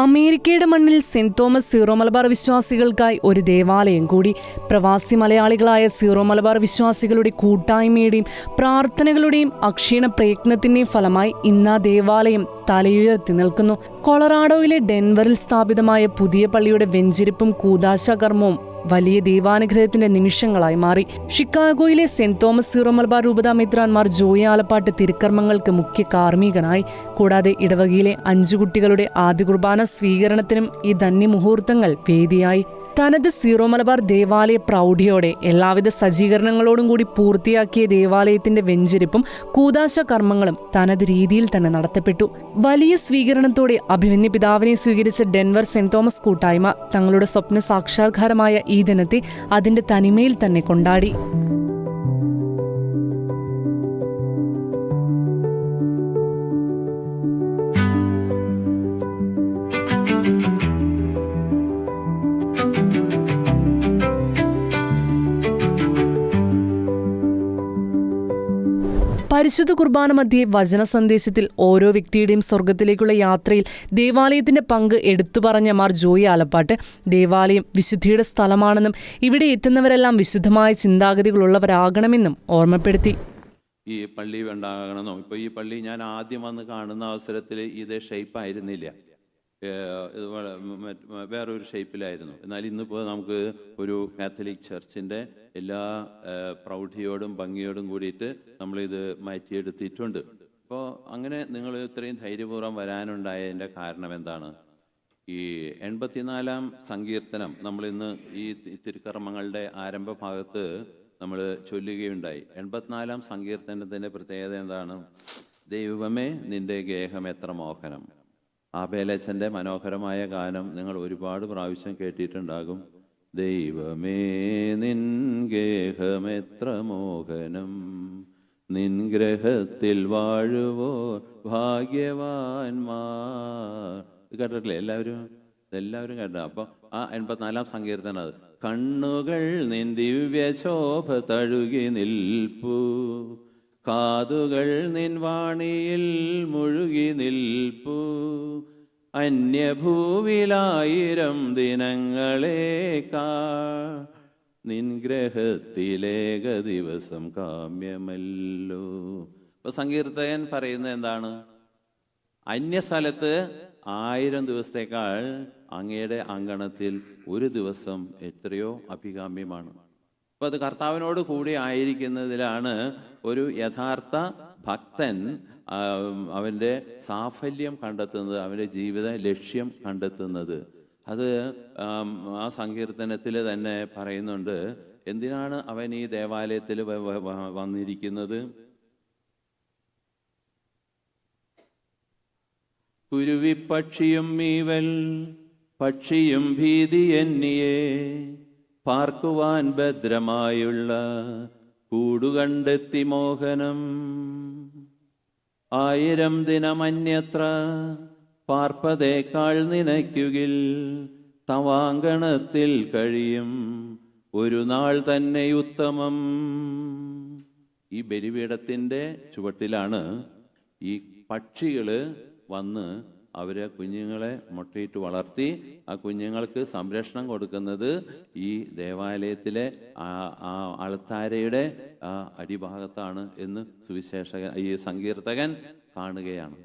അമേരിക്കയുടെ മണ്ണിൽ saint Thomas zero Malabar വിശ്വാസികൾക്കായി ഒരു ദേവാലയം കൂടി. പ്രവാസി മലയാളികളായ സീറോ മലബാർ വിശ്വാസികളുടെ കൂട്ടായ്മയുടെയും പ്രാർത്ഥനകളുടെയും അക്ഷീണ പ്രയത്നത്തിന്റെയും ഫലമായി ഇന്ന് ദേവാലയം തലയുയർത്തി നിൽക്കുന്നു. കൊളറാഡോയിലെ ഡെൻവറിൽ സ്ഥാപിതമായ പുതിയ പള്ളിയുടെ വെഞ്ചിരിപ്പും കൂതാശകർമ്മവും വലിയ ദൈവാനുഗ്രഹത്തിന്റെ നിമിഷങ്ങളായി മാറി. ഷിക്കാഗോയിലെ സെന്റ് തോമസ് സീറോ മലബാർ രൂപതാ മിത്രാന്മാർ ജോയി ആലപ്പാട്ട് തിരുക്കർമ്മങ്ങൾക്ക് മുഖ്യ കാർമ്മികനായി. കൂടാതെ ഇടവകയിലെ അഞ്ചു കുട്ടികളുടെ ആദ്യ കുർബാന സ്വീകരണത്തിനും ഈ ധന്യമുഹൂർത്തങ്ങൾ വേദിയായി. തനത് സീറോ മലബാർ ദേവാലയ പ്രൗഢിയോടെ എല്ലാവിധ സജ്ജീകരണങ്ങളോടും കൂടി പൂർത്തിയാക്കിയ ദേവാലയത്തിന്റെ വെഞ്ചരിപ്പും കൂതാശ കർമ്മങ്ങളും തനത് രീതിയിൽ തന്നെ നടത്തപ്പെട്ടു. വലിയ സ്വീകരണത്തോടെ അഭിമന്യ പിതാവിനെ സ്വീകരിച്ച ഡെൻവർ സെന്റ് തോമസ് കൂട്ടായ്മ തങ്ങളുടെ സ്വപ്ന സാക്ഷാത്കാരമായ ഈ ദിനത്തെ അതിന്റെ തനിമയിൽ തന്നെ കൊണ്ടാടി. പരിശുദ്ധ കുർബാന മധ്യേ വചന സന്ദേശത്തിൽ ഓരോ വ്യക്തിയുടെയും സ്വർഗത്തിലേക്കുള്ള യാത്രയിൽ ദേവാലയത്തിന്റെ പങ്ക് എടുത്തു പറഞ്ഞ മാർ ജോയി ആലപ്പാട്ട്. ദേവാലയം വിശുദ്ധിയുടെ സ്ഥലമാണെന്നും ഇവിടെ എത്തുന്നവരെല്ലാം വിശുദ്ധമായ ചിന്താഗതികളുള്ളവരാകണമെന്നും ഓർമ്മപ്പെടുത്തി. ഈ പള്ളി വേണ്ടാകണമെന്നോ. ഇപ്പോൾ ഈ പള്ളി ഞാൻ ആദ്യം വന്ന് കാണുന്ന അവസരത്തിൽ ഇതേ ഷേപ്പ് ആയിരുന്നില്ല. ഇത് വേറൊരു ഷേപ്പിലായിരുന്നു. എന്നാൽ ഇന്നിപ്പോൾ നമുക്ക് ഒരു കാത്തലിക് ചർച്ചിന്റെ എല്ലാ പ്രൗഢിയോടും ഭംഗിയോടും കൂടിയിട്ട് നമ്മളിത് മാറ്റിയെടുത്തിട്ടുണ്ട്. അപ്പോൾ അങ്ങനെ നിങ്ങൾ ഇത്രയും ധൈര്യപൂർവം വരാനുണ്ടായതിന്റെ കാരണം എന്താണ്? ഈ എൺപത്തിനാലാം സങ്കീർത്തനം നമ്മളിന്ന് ഈ തിരുക്കർമ്മങ്ങളുടെ ആരംഭ ഭാഗത്ത് നമ്മൾ ചൊല്ലുകയുണ്ടായി. എൺപത്തിനാലാം സങ്കീർത്തനത്തിന്റെ പ്രത്യേകത എന്താണ്? ദൈവമേ നിന്റെ ഗേഹം എത്ര മോഹനം. ആബേലച്ചന്റെ മനോഹരമായ ഗാനം നിങ്ങൾ ഒരുപാട് പ്രാവശ്യം കേട്ടിട്ടുണ്ടാകും. ദൈവമേ നിൻ ഗേഹമെത്ര മോഹനം. നിൻ ഗ്രഹത്തിൽ വാഴുവോ ഭാഗ്യവാന്മാർ. കേട്ടിട്ടില്ലേ? എല്ലാവരും എല്ലാവരും കേട്ടോ അപ്പൊ ആ എൺപത്തിനാലാം സങ്കീർത്തനം അത്. കണ്ണുകൾ നിൻ ദിവ്യശോഭ തഴുകി നിൽപ്പു. കാതുകൾ നിൻ വാണിയിൽ മുഴുകി നിൽപ്പു. അന്യഭൂവിലായിരം ദിനങ്ങളേക്കാ നിൻഗ്രഹത്തിലേക ദിവസം കാമ്യമല്ലോ. ഇപ്പൊ സങ്കീർത്തകൻ പറയുന്നത് എന്താണ്? അന്യസ്ഥലത്ത് ആയിരം ദിവസത്തേക്കാൾ അങ്ങയുടെ അങ്കണത്തിൽ ഒരു ദിവസം എത്രയോ അഭികാമ്യമാണ്. അപ്പൊ അത് കർത്താവിനോട് കൂടി ആയിരിക്കുന്നതിലാണ് ഒരു യഥാർത്ഥ ഭക്തൻ അവന്റെ സാഫല്യം കണ്ടെത്തുന്നത് അവന്റെ ജീവിത ലക്ഷ്യം കണ്ടെത്തുന്നത്. അത് ആ സങ്കീർത്തനത്തിൽ തന്നെ പറയുന്നുണ്ട്. എന്തിനാണ് അവൻ ഈ ദേവാലയത്തിൽ വന്നിരിക്കുന്നത്? കുരുവിപ്പക്ഷിയും മീവൽ പക്ഷിയും ഭീതി എന്നിയെ പാർക്കുവാൻ ഭദ്രമായുള്ള കൂടുകണ്ടെത്തി മോഹനം. ആയിരം ദിനമന്യത്ര പാർപ്പതേക്കാൾ നിനയ്ക്കുകിൽ തവാങ്കണത്തിൽ കഴിയും. ഒരു നാൾ തന്നെ ഉത്തമം. ഈ ബലിപീഠത്തിന്റെ ചുവട്ടിലാണ് ഈ പക്ഷികൾ വന്ന് അവരെ കുഞ്ഞുങ്ങളെ മുട്ടയിട്ട് വളർത്തി ആ കുഞ്ഞുങ്ങൾക്ക് സംരക്ഷണം കൊടുക്കുന്നത് ഈ ദേവാലയത്തിലെ ആ ആ അൾത്താരയുടെ ആ അടിഭാഗത്താണ് എന്ന് സുവിശേഷകൻ ഈ സങ്കീർത്തകൻ കാണുകയാണ്.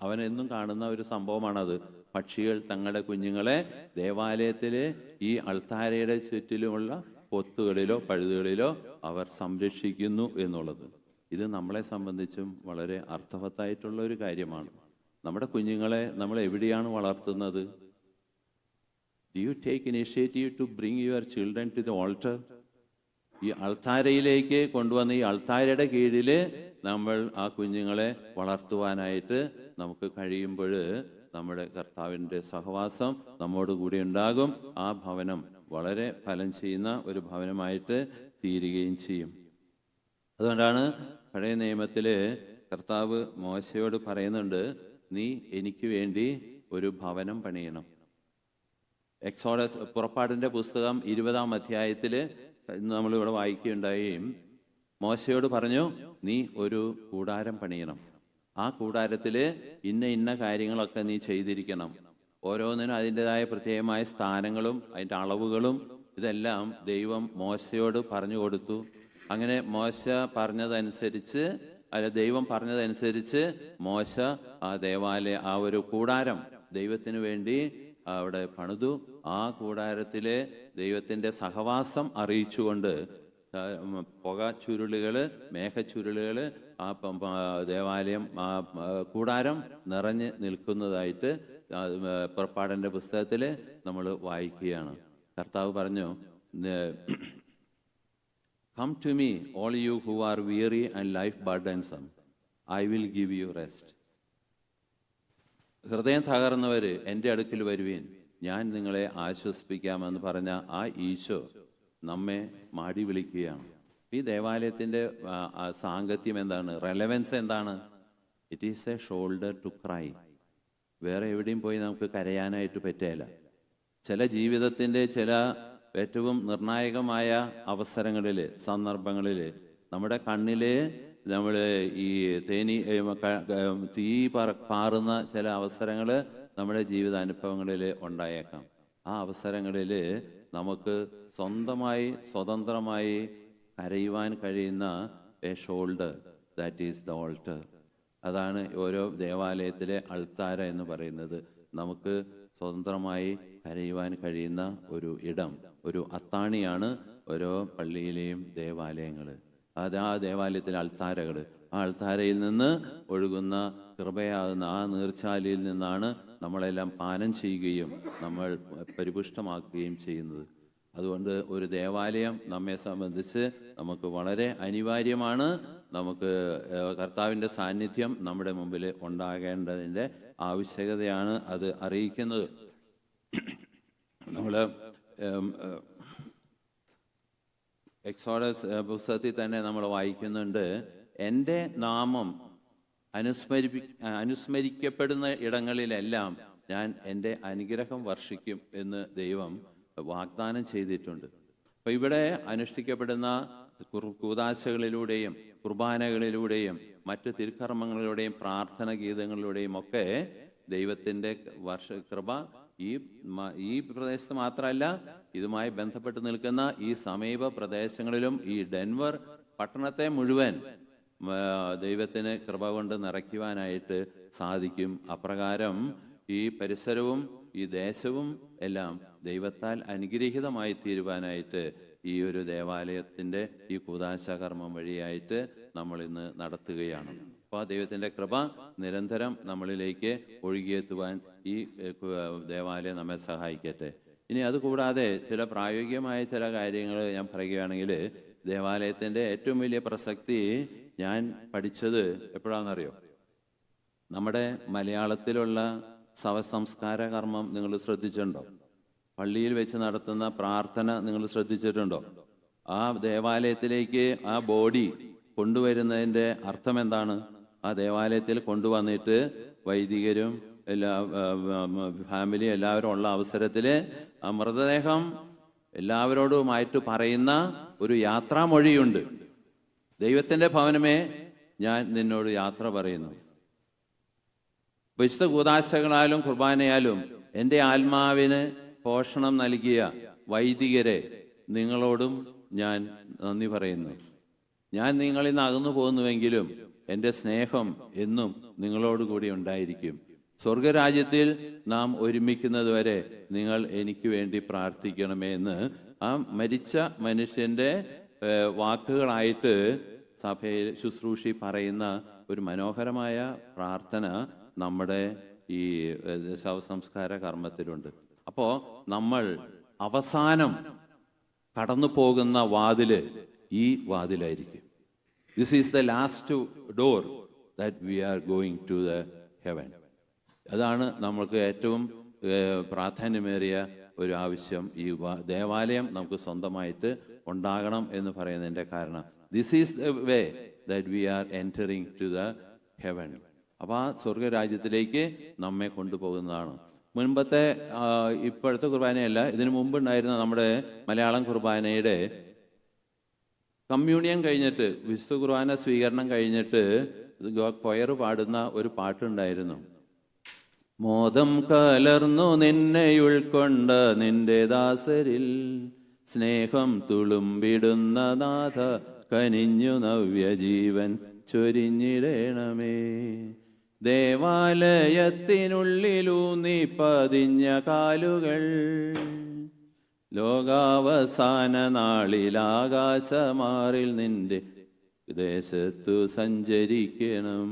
അവൻ എന്നും കാണുന്ന ഒരു സംഭവമാണത്. പക്ഷികൾ തങ്ങളുടെ കുഞ്ഞുങ്ങളെ ദേവാലയത്തിലെ ഈ അൾത്താരയുടെ ചുറ്റിലുമുള്ള പൊത്തുകളിലോ പഴുതുകളിലോ അവർ സംരക്ഷിക്കുന്നു എന്നുള്ളത്. ഇത് നമ്മളെ സംബന്ധിച്ചും വളരെ അർത്ഥവത്തായിട്ടുള്ള ഒരു കാര്യമാണ്. നമ്മുടെ കുഞ്ഞുങ്ങളെ നമ്മൾ എവിടെയാണ് വളർത്തുന്നത്? Do you take initiative to bring your children to the altar ഈ അൾത്താരയിലേക്ക് കൊണ്ടുവന്ന ഈ അൾത്താരയുടെ കീഴിൽ നമ്മൾ ആ കുഞ്ഞുങ്ങളെ വളർത്തുവാനായിട്ട് നമുക്ക് കഴിയുമ്പോൾ നമ്മുടെ കർത്താവിന്റെ സഹവാസം നമ്മോട് കൂടി ഉണ്ടാകും. ആ ഭവനം വളരെ ഫലം ചെയ്യുന്ന ഒരു ഭവനമായിട്ട് തീരുകയും ചെയ്യും. അതുകൊണ്ടാണ് പഴയ നിയമത്തിൽ കർത്താവ് മോശയോട് പറയുന്നുണ്ട് നീ എനിക്ക് വേണ്ടി ഒരു ഭവനം പണിയണം. എക്സോഡസ് പുറപ്പാടിന്റെ പുസ്തകം ഇരുപതാം അധ്യായത്തിൽ ഇന്ന് നമ്മളിവിടെ വായിക്കുകയുണ്ടായി. മോശയോട് പറഞ്ഞു നീ ഒരു കൂടാരം പണിയണം. ആ കൂടാരത്തിൽ ഇന്ന ഇന്ന കാര്യങ്ങളൊക്കെ നീ ചെയ്തിരിക്കണം. ഓരോന്നിനും അതിന്റെതായ പ്രത്യേകമായ സ്ഥാനങ്ങളും അതിന്റെ അളവുകളും ഇതെല്ലാം ദൈവം മോശയോട് പറഞ്ഞു കൊടുത്തു. അങ്ങനെ മോശ പറഞ്ഞതനുസരിച്ച് അല്ല ദൈവം പറഞ്ഞതനുസരിച്ച് മോശ ആ ദേവാലയ ആ ഒരു കൂടാരം ദൈവത്തിന് വേണ്ടി അവിടെ പണിതു. ആ കൂടാരത്തിലെ ദൈവത്തിന്റെ സഹവാസം അറിയിച്ചുകൊണ്ട് പുക ചുരുളുകൾ മേഘച്ചുരുളുകൾ ആ ദേവാലയം ആ കൂടാരം നിറഞ്ഞ് നിൽക്കുന്നതായിട്ട് പുറപ്പാടന്റെ പുസ്തകത്തിൽ നമ്മൾ വായിക്കുകയാണ്. കർത്താവ് പറഞ്ഞു come to me all you who are weary and life burdensome I will give you rest. ഹൃദയം തകർന്നവർ എന്റെ അടുക്കൽ വരുവീൻ. ഞാൻ നിങ്ങളെ ആശ്വസിപ്പിക്കാമെന്ന് പറഞ്ഞ ആ ഈശോ നമ്മെ മാടി വിളിക്കുകയാണ്. ഈ ദേവാലയത്തിന്റെ സാങ്കത്യം എന്താണ്? റെലവൻസ് എന്താണ്? It is a shoulder to cry വേറെ എവിടെയും പോയി നമുക്ക് കരയാനായിട്ട് പറ്റില്ല ചില ജീവിതത്തിന്റെ ചില ഏറ്റവും നിർണായകമായ അവസരങ്ങളിൽ സന്ദർഭങ്ങളിൽ നമ്മുടെ കണ്ണിൽ നമ്മൾ ഈ തേനി തീ പറ പാറുന്ന ചില അവസരങ്ങൾ നമ്മുടെ ജീവിതാനുഭവങ്ങളിൽ ഉണ്ടായേക്കാം. ആ അവസരങ്ങളിൽ നമുക്ക് സ്വന്തമായി സ്വതന്ത്രമായി കരയുവാൻ കഴിയുന്ന a shoulder that is the altar അതാണ് ഓരോ ദേവാലയത്തിലെ അൾത്താര എന്ന് പറയുന്നത്. നമുക്ക് സ്വതന്ത്രമായി കരയുവാൻ കഴിയുന്ന ഒരു ഇടം ഒരു അത്താണിയാണ് ഓരോ പള്ളിയിലെയും ദേവാലയങ്ങൾ അത് ആ ദേവാലയത്തിലെ അൾത്താരകൾ ആ അൾത്താരയിൽ നിന്ന് ഒഴുകുന്ന കൃപയാകുന്ന ആ നീർച്ചാലിയിൽ നിന്നാണ് നമ്മളെല്ലാം പാനം ചെയ്യുകയും നമ്മൾ പരിപുഷ്ടമാക്കുകയും ചെയ്യുന്നത്. അതുകൊണ്ട് ഒരു ദേവാലയം നമ്മെ സംബന്ധിച്ച് നമുക്ക് വളരെ അനിവാര്യമാണ്. നമുക്ക് കർത്താവിന്റെ സാന്നിധ്യം നമ്മുടെ മുമ്പിൽ ഉണ്ടാകേണ്ടതിന്റെ ആവശ്യകതയാണ് അത് അറിയിക്കുന്നത്. നമ്മൾ എക്സോഡസ് പുസ്തകത്തിൽ തന്നെ നമ്മൾ വായിക്കുന്നുണ്ട് എന്റെ നാമം അനുസ്മരിപ്പി അനുസ്മരിക്കപ്പെടുന്ന ഇടങ്ങളിലെല്ലാം ഞാൻ എന്റെ അനുഗ്രഹം വർഷിക്കും എന്ന് ദൈവം വാഗ്ദാനം ചെയ്തിട്ടുണ്ട്. അപ്പം ഇവിടെ അനുഷ്ഠിക്കപ്പെടുന്ന കുർകൂദാശകളിലൂടെയും കുർബാനകളിലൂടെയും മറ്റ് തിരുക്കർമ്മങ്ങളിലൂടെയും പ്രാർത്ഥന ഗീതങ്ങളിലൂടെയും ഒക്കെ ദൈവത്തിന്റെ വർഷ കൃപ ഈ ഈ പ്രദേശത്ത് മാത്രമല്ല ഇതുമായി ബന്ധപ്പെട്ട് നിൽക്കുന്ന ഈ സമീപ പ്രദേശങ്ങളിലും ഈ ഡെൻവർ പട്ടണത്തെ മുഴുവൻ ദൈവത്തിന് കൃപ കൊണ്ട് നിറയ്ക്കുവാനായിട്ട് സാധിക്കും. അപ്രകാരം ഈ പരിസരവും ഈ ദേശവും എല്ലാം ദൈവത്താൽ അനുഗ്രഹീതമായി തീരുവാനായിട്ട് ഈ ഒരു ദേവാലയത്തിന്റെ ഈ കൂതാശ കർമ്മം വഴിയായിട്ട് നമ്മൾ ഇന്ന് നടത്തുകയാണ്. അപ്പോൾ ആ ദൈവത്തിന്റെ കൃപ നിരന്തരം നമ്മളിലേക്ക് ഒഴുകിയെത്തുവാൻ ഈ ദേവാലയം നമ്മെ സഹായിക്കട്ടെ. ഇനി അതുകൂടാതെ ചില പ്രായോഗികമായ ചില കാര്യങ്ങൾ ഞാൻ പറയുകയാണെങ്കിൽ ദേവാലയത്തിന്റെ ഏറ്റവും വലിയ പ്രസക്തി ഞാൻ പഠിച്ചത് എപ്പോഴാണെന്നറിയോ? നമ്മുടെ മലയാളത്തിലുള്ള ശവസംസ്കാര കർമ്മം നിങ്ങൾ ശ്രദ്ധിച്ചിട്ടുണ്ടോ? പള്ളിയിൽ വെച്ച് നടത്തുന്ന പ്രാർത്ഥന നിങ്ങൾ ശ്രദ്ധിച്ചിട്ടുണ്ടോ? ആ ദേവാലയത്തിലേക്ക് ആ ബോഡി കൊണ്ടുവരുന്നതിന്റെ അർത്ഥം എന്താണ്? ആ ദേവാലയത്തിൽ കൊണ്ടുവന്നിട്ട് വൈദികരും എല്ലാ ഫാമിലി എല്ലാവരും ഉള്ള അവസരത്തിൽ ആ മൃതദേഹം എല്ലാവരോടുമായിട്ട് പറയുന്ന ഒരു യാത്രാമൊഴിയുണ്ട്. ദൈവത്തിന്റെ ഭവനമേ ഞാൻ നിന്നോട് യാത്ര പറയുന്നു. വിശുദ്ധ കൂതാശകളാലും കുർബാനയാലും എന്റെ ആത്മാവിന് പോഷണം നൽകിയ വൈദികരെ നിങ്ങളോടും ഞാൻ നന്ദി പറയുന്നു. ഞാൻ നിങ്ങളിൽ നിന്ന് അകന്നു പോകുന്നുവെങ്കിലും എന്റെ സ്നേഹം എന്നും നിങ്ങളോടുകൂടി ഉണ്ടായിരിക്കും. സ്വർഗരാജ്യത്തിൽ നാം ഒരുമിക്കുന്നത് വരെ നിങ്ങൾ എനിക്ക് വേണ്ടി പ്രാർത്ഥിക്കണമേ എന്ന് ആ മരിച്ച മനുഷ്യന്റെ വാക്കുകളായിട്ട് സഭയിൽ ശുശ്രൂഷി പറയുന്ന ഒരു മനോഹരമായ പ്രാർത്ഥന നമ്മുടെ ഈ ശവസംസ്കാര കർമ്മത്തിലുണ്ട്. അപ്പോൾ നമ്മൾ അവസാനം കടന്നു പോകുന്ന വാതിൽ ഈ വാതിലായിരിക്കും. This is the last door that we are going to the heaven അതാണ് നമ്മൾക്ക് ഏറ്റവും പ്രാധാന്യമേറിയ ഒരു ആവശ്യം. ഈ ദേവാലയം നമുക്ക് സ്വന്തമായിട്ട് ഉണ്ടാകണം എന്ന് പറയുന്നതിന്റെ കാരണം. This is the way that we are entering to the heaven അപ്പോൾ ആ സ്വർഗരാജ്യത്തിലേക്ക് നമ്മെ കൊണ്ടുപോകുന്നതാണ്. മുൻപത്തെ ഇപ്പോഴത്തെ കുർബാനയല്ല ഇതിനു മുമ്പ് ഉണ്ടായിരുന്ന നമ്മുടെ മലയാളം കുർബാനയുടെ കമ്മ്യൂണിയൻ കഴിഞ്ഞിട്ട് വിശുദ്ധ കുർബാന സ്വീകരണം കഴിഞ്ഞിട്ട് കൊയർ പാടുന്ന ഒരു പാട്ടുണ്ടായിരുന്നു. മോദം കലർന്നു നിന്നെ ഉൾക്കൊണ്ട നിന്റെ ദാസരിൽ സ്നേഹം തുളുമ്പിടുന്ന നാഥ കനിഞ്ഞു നവ്യജീവൻ ചൊരിഞ്ഞിടേണമേ. ദേവാലയത്തിനുള്ളിലൂന്നി പതിഞ്ഞ കാലുകൾ ലോകാവസാന നാളിൽ ആകാശമാറിൽ നിന്റെ വിദേശത്തു സഞ്ചരിക്കണം.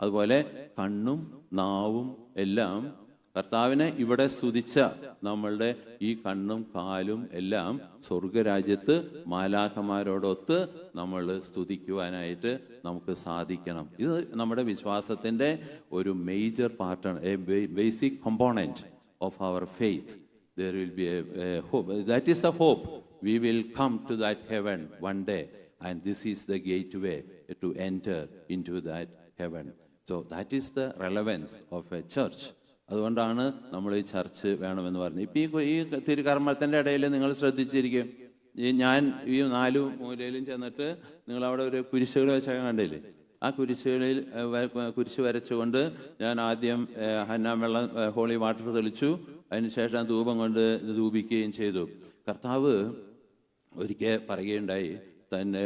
അതുപോലെ കണ്ണും നാവും എല്ലാം കർത്താവിനെ ഇവിടെ സ്തുതിച്ച നമ്മളുടെ ഈ കണ്ണും കാലും എല്ലാം സ്വർഗരാജ്യത്ത് മാലാഖമാരോടൊത്ത് നമ്മൾ സ്തുതിക്കുവാനായിട്ട് നമുക്ക് സാധിക്കണം. ഇത് നമ്മുടെ വിശ്വാസത്തിന്റെ ഒരു മേജർ പാർട്ടാണ് a basic component of our faith there will be a, a hope. That is the hope. We will come to that heaven one day, and this is the gateway to enter into that heaven. So that is the relevance of a church. അതുകൊണ്ടാണ് നമ്മൾ ഈ church വേണമെന്ന് പറഞ്ഞത് ഇപ്പം ഈ ഈ തിരുകർമ്മത്തിന്റെ ഇടയിൽ നിങ്ങൾ ശ്രദ്ധിച്ചിരിക്കും ഈ ഞാൻ ഈ നാലു മൂലയിലും ചെന്നിട്ട് നിങ്ങൾ അവിടെ ഒരു കുരിശുകൾ വെച്ചാൽ കണ്ടില്ലേ ആ കുരിശുകളിൽ കുരിശ് വരച്ചുകൊണ്ട് ഞാൻ ആദ്യം ഹന്നാ വെള്ളം ഹോളി വാട്ടർ തെളിച്ചു. അതിനുശേഷം ധൂപം കൊണ്ട് ധൂപിക്കുകയും ചെയ്തു. കർത്താവ് ഒരിക്കൽ പറയുകയുണ്ടായി തന്നെ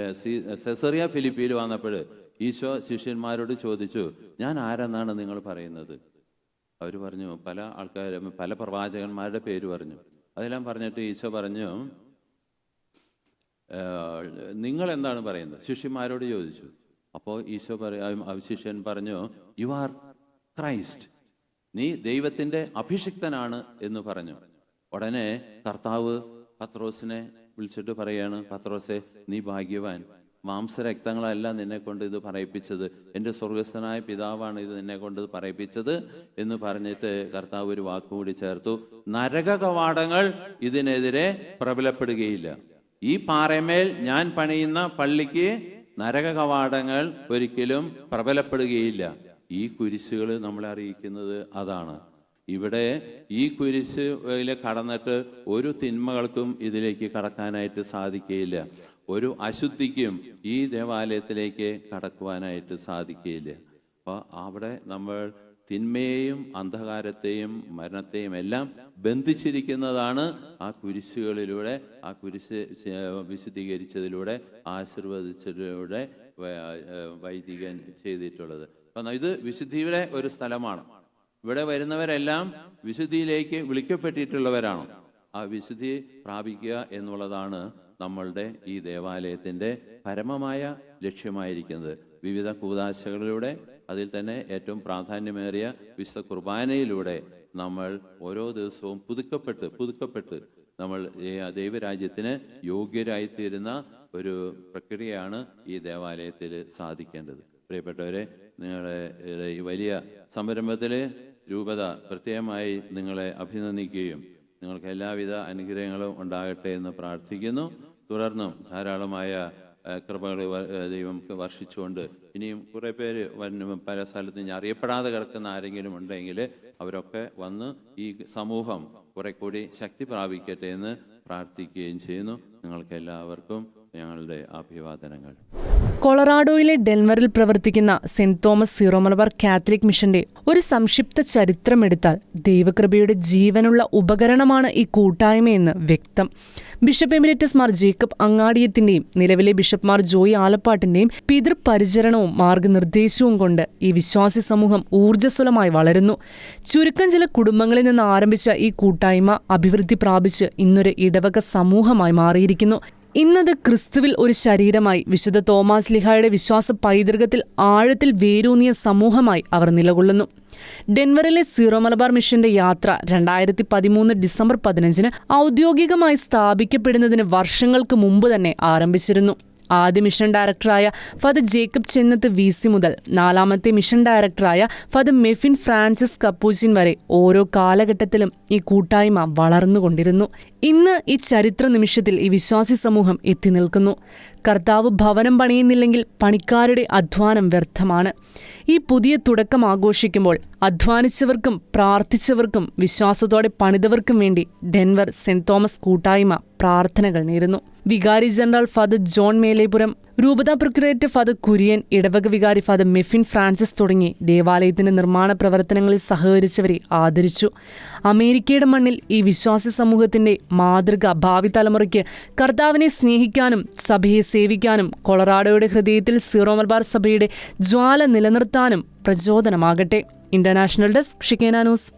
സെസറിയ ഫിലിപ്പിയിൽ വന്നപ്പോൾ ഈശോ ശിഷ്യന്മാരോട് ചോദിച്ചു ഞാൻ ആരെന്നാണ് നിങ്ങൾ പറയുന്നത്? അവർ പറഞ്ഞു പല ആൾക്കാരും പല പ്രവാചകന്മാരുടെ പേര് പറഞ്ഞു. അതെല്ലാം പറഞ്ഞിട്ട് ഈശോ പറഞ്ഞു നിങ്ങൾ എന്താണ് പറയുന്നത്? ശിഷ്യന്മാരോട് ചോദിച്ചു അപ്പോൾ ഈശോ പറയാം അവശിഷ്യൻ പറഞ്ഞു യു ആർ ക്രൈസ്റ്റ് നീ ദൈവത്തിന്റെ അഭിഷിക്തനാണ് എന്ന് പറഞ്ഞു. ഉടനെ കർത്താവ് പത്രോസിനെ വിളിച്ചിട്ട് പറയാണ് പത്രോസെ നീ ഭാഗ്യവാൻ. മാംസരക്തങ്ങളല്ല നിന്നെ കൊണ്ട് ഇത് പറയിപ്പിച്ചത്. എന്റെ സ്വർഗസ്ഥനായ പിതാവാണ് ഇത് നിന്നെ കൊണ്ട് ഇത് പറയിപ്പിച്ചത്. എന്ന് പറഞ്ഞിട്ട് കർത്താവ് ഒരു വാക്കുകൂടി ചേർത്തു നരക കവാടങ്ങൾ ഇതിനെതിരെ പ്രബലപ്പെടുകയില്ല. ഈ പാറമേൽ ഞാൻ പണിയുന്ന പള്ളിക്ക് നരക കവാടങ്ങൾ ഒരിക്കലും പ്രബലപ്പെടുകയില്ല. ഈ കുരിശുകൾ നമ്മളെ അറിയിക്കുന്നത് അതാണ്. ഇവിടെ ഈ കുരിശിൽ കടന്നിട്ട് ഒരു തിന്മകൾക്കും ഇതിലേക്ക് കടക്കാനായിട്ട് സാധിക്കുകയില്ല ഒരു അശുദ്ധിക്കും ഈ ദേവാലയത്തിലേക്ക് കടക്കുവാനായിട്ട് സാധിക്കുകയില്ല അപ്പോൾ അവിടെ നമ്മൾ തിന്മയെയും അന്ധകാരത്തെയും മരണത്തെയും എല്ലാം ബന്ധിച്ചിരിക്കുന്നതാണ് ആ കുരിശുകളിലൂടെ ആ കുരിശ് വിശദീകരിച്ചതിലൂടെ ആശീർവദിച്ചതിലൂടെ വൈദികൻ ചെയ്തിട്ടുള്ളത്. അപ്പം ഇത് വിശുദ്ധിയുടെ ഒരു സ്ഥലമാണ്. ഇവിടെ വരുന്നവരെല്ലാം വിശുദ്ധിയിലേക്ക് വിളിക്കപ്പെട്ടിട്ടുള്ളവരാണ്. ആ വിശുദ്ധി പ്രാപിക്കുക എന്നുള്ളതാണ് നമ്മളുടെ ഈ ദേവാലയത്തിന്റെ പരമമായ ലക്ഷ്യമായിരിക്കുന്നത്. വിവിധ കൂതാശകളിലൂടെ അതിൽ തന്നെ ഏറ്റവും പ്രാധാന്യമേറിയ വിശുദ്ധ കുർബാനയിലൂടെ നമ്മൾ ഓരോ ദിവസവും പുതുക്കപ്പെട്ട് പുതുക്കപ്പെട്ട് നമ്മൾ ദൈവരാജ്യത്തിന് യോഗ്യരായിത്തീരുന്ന ഒരു പ്രക്രിയയാണ് ഈ ദേവാലയത്തിൽ സാധിക്കേണ്ടത്. പ്രിയപ്പെട്ടവരെ നിങ്ങളുടെ ഈ വലിയ സംരംഭത്തിൽ രൂപത പ്രത്യേകമായി നിങ്ങളെ അഭിനന്ദിക്കുകയും നിങ്ങൾക്ക് എല്ലാവിധ അനുഗ്രഹങ്ങളും ഉണ്ടാകട്ടെ എന്ന് പ്രാർത്ഥിക്കുന്നു. തുടർന്നും ധാരാളമായ കൃപകൾ ദൈവം വർഷിച്ചുകൊണ്ട് ഇനിയും കുറേ പേര് പല സ്ഥലത്ത് ഇനി അറിയപ്പെടാതെ കിടക്കുന്ന ആരെങ്കിലും ഉണ്ടെങ്കിൽ അവരൊക്കെ വന്ന് ഈ സമൂഹം കുറെ കൂടി ശക്തി പ്രാപിക്കട്ടെ എന്ന് പ്രാർത്ഥിക്കുകയും ചെയ്യുന്നു. നിങ്ങൾക്ക് എല്ലാവർക്കും ഞങ്ങളുടെ അഭിവാദനങ്ങൾ. കൊളറാഡോയിലെ ഡെൻവറിൽ പ്രവർത്തിക്കുന്ന Saint Thomas Syro Malabar Catholic മിഷന്റെ ഒരു സംക്ഷിപ്ത ചരിത്രമെടുത്താൽ ദൈവകൃപയുടെ ജീവനുള്ള ഉപകരണമാണ് ഈ കൂട്ടായ്മയെന്ന് വ്യക്തം. ബിഷപ്പ് എമിരറ്റസ് മാർ ജേക്കബ് അങ്ങാടിയത്തിന്റെയും നിലവിലെ ബിഷപ്പ്മാർ ജോയി ആലപ്പാട്ടിന്റെയും പിതൃപരിചരണവും മാർഗനിർദ്ദേശവും കൊണ്ട് ഈ വിശ്വാസി സമൂഹം ഊർജസ്വലമായി വളരുന്നു. ചുരുക്കം ചില കുടുംബങ്ങളിൽ നിന്ന് ആരംഭിച്ച ഈ കൂട്ടായ്മ അഭിവൃദ്ധി പ്രാപിച്ച് ഇന്നൊരു ഇടവക സമൂഹമായി മാറിയിരിക്കുന്നു. ഇന്നത് ക്രിസ്തുവിൽ ഒരു ശരീരമായി വിശുദ്ധ തോമാസ് ലിഹായുടെ വിശ്വാസ പൈതൃകത്തിൽ ആഴത്തിൽ വേരൂന്നിയ സമൂഹമായി അവർ നിലകൊള്ളുന്നു. ഡെൻവറിലെ സീറോ മലബാർ മിഷന്റെ യാത്ര രണ്ടായിരത്തി പതിമൂന്ന് ഡിസംബർ പതിനഞ്ചിന് ഔദ്യോഗികമായി സ്ഥാപിക്കപ്പെടുന്നതിന് വർഷങ്ങൾക്ക് മുമ്പ് തന്നെ ആരംഭിച്ചിരുന്നു. ആദ്യ മിഷൻ ഡയറക്ടറായ father Jacob Chennath V C മുതൽ നാലാമത്തെ മിഷൻ ഡയറക്ടറായ ഫാദർ മെഫിൻ ഫ്രാൻസിസ് കപ്പൂച്ചിൻ വരെ ഓരോ കാലഘട്ടത്തിലും ഈ കൂട്ടായ്മ വളർന്നുകൊണ്ടിരുന്നു. ഇന്ന് ഈ ചരിത്ര നിമിഷത്തിൽ ഈ വിശ്വാസി സമൂഹം എത്തി നിൽക്കുന്നു. കർത്താവ് ഭവനം പണിയുന്നില്ലെങ്കിൽ പണിക്കാരുടെ അധ്വാനം വ്യർത്ഥമാണ്. ഈ പുതിയ തുടക്കം ആഘോഷിക്കുമ്പോൾ അധ്വാനിച്ചവർക്കും പ്രാർത്ഥിച്ചവർക്കും വിശ്വാസത്തോടെ പണിതവർക്കും വേണ്ടി ഡെൻവർ സെന്റ് തോമസ് കൂട്ടായ്മ പ്രാർത്ഥനകൾ നേരുന്നു. വികാരി ജനറൽ ഫാദർ ജോൺ മേലേപുരം രൂപതാ പ്രക്രിയേറ്റ് ഫാദർ കുര്യൻ ഇടവക വികാരി ഫാദർ മെഫിൻ ഫ്രാൻസിസ് തുടങ്ങി ദേവാലയത്തിന്റെ നിർമ്മാണ പ്രവർത്തനങ്ങളിൽ സഹകരിച്ചവരെ ആദരിച്ചു. അമേരിക്കയുടെ മണ്ണിൽ ഈ വിശ്വാസി സമൂഹത്തിന്റെ മാതൃക ഭാവി തലമുറയ്ക്ക് കർത്താവിനെ സ്നേഹിക്കാനും സഭയെ സേവിക്കാനും കൊളറാഡോയുടെ ഹൃദയത്തിൽ സീറോ മലബാർ സഭയുടെ ജ്വാല നിലനിർത്താനും പ്രചോദനമാകട്ടെ. ഇന്റർനാഷണൽ ഡെസ്ക് ഷിക്കേന ന്യൂസ്.